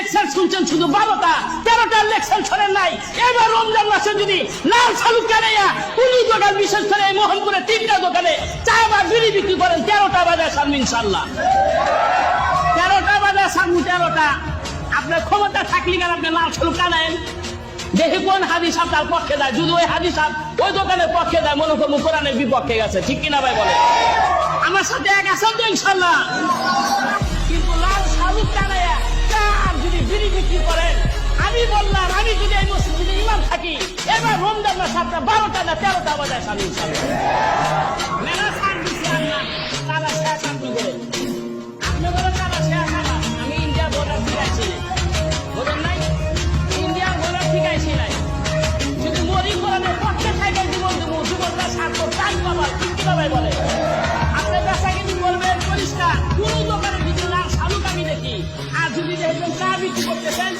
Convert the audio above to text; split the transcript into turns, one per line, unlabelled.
Lecture শুনছেন শুধু বারোটা তেরোটার লেকচার শোনেন নাই। এবার রমজান মাসে যদি লাল শালুক কানাইয়া কোন দোকান, বিশেষ করে মোহনপুরে তিনটা দোকানে চা বা বিড়ি বিক্রি করেন, তেরোটা বাজার সামনে ইনশাল্লাহ তেরোটা বাজার সামনে তেরোটা। আপনার ক্ষমতা থাকলে কেন আপনি লাল শালুক কানায়েন দেখি কোন হাদিস আপনার পক্ষে দেয়। যদি ওই হাদিস ওই দোকানের পক্ষে দেয়, মনে করব কোরআনের বিপক্ষে গেছে। ঠিক কিনা ভাই বলে আমার সাথে এক আছেন তো ইনশাল্লাহ কিন্তু লাল আমি বললাম, আমি যদি এই মসজিদে ইমাম থাকি, এবার রমজান মাস আপনার বারোটা না তেরোটা বাজায় স্বামী ইনশাল্লাহ। মেলা সার দিচ্ছি আল্লাহ তারা শেষ আপনি করে আপনি বলেন তারা শেষ আমার আমি ইন্ডিয়া বর্ডার থেকে আইছি বলেন নাই? ইন্ডিয়া বর্ডার থেকে আইছি নাই। যদি মরি কোরআনের পক্ষে থাকে জীবন দেবো জীবনটা স্বার্থ চাই বাবা ঠিক কিনা বলে? আপনার কাছে কিন্তু বলবেন পরিষ্কার, কোন দোকানে যদি লাল শালুক আমি দেখি। আর যদি দেখবেন চা বিক্রি করতেছেন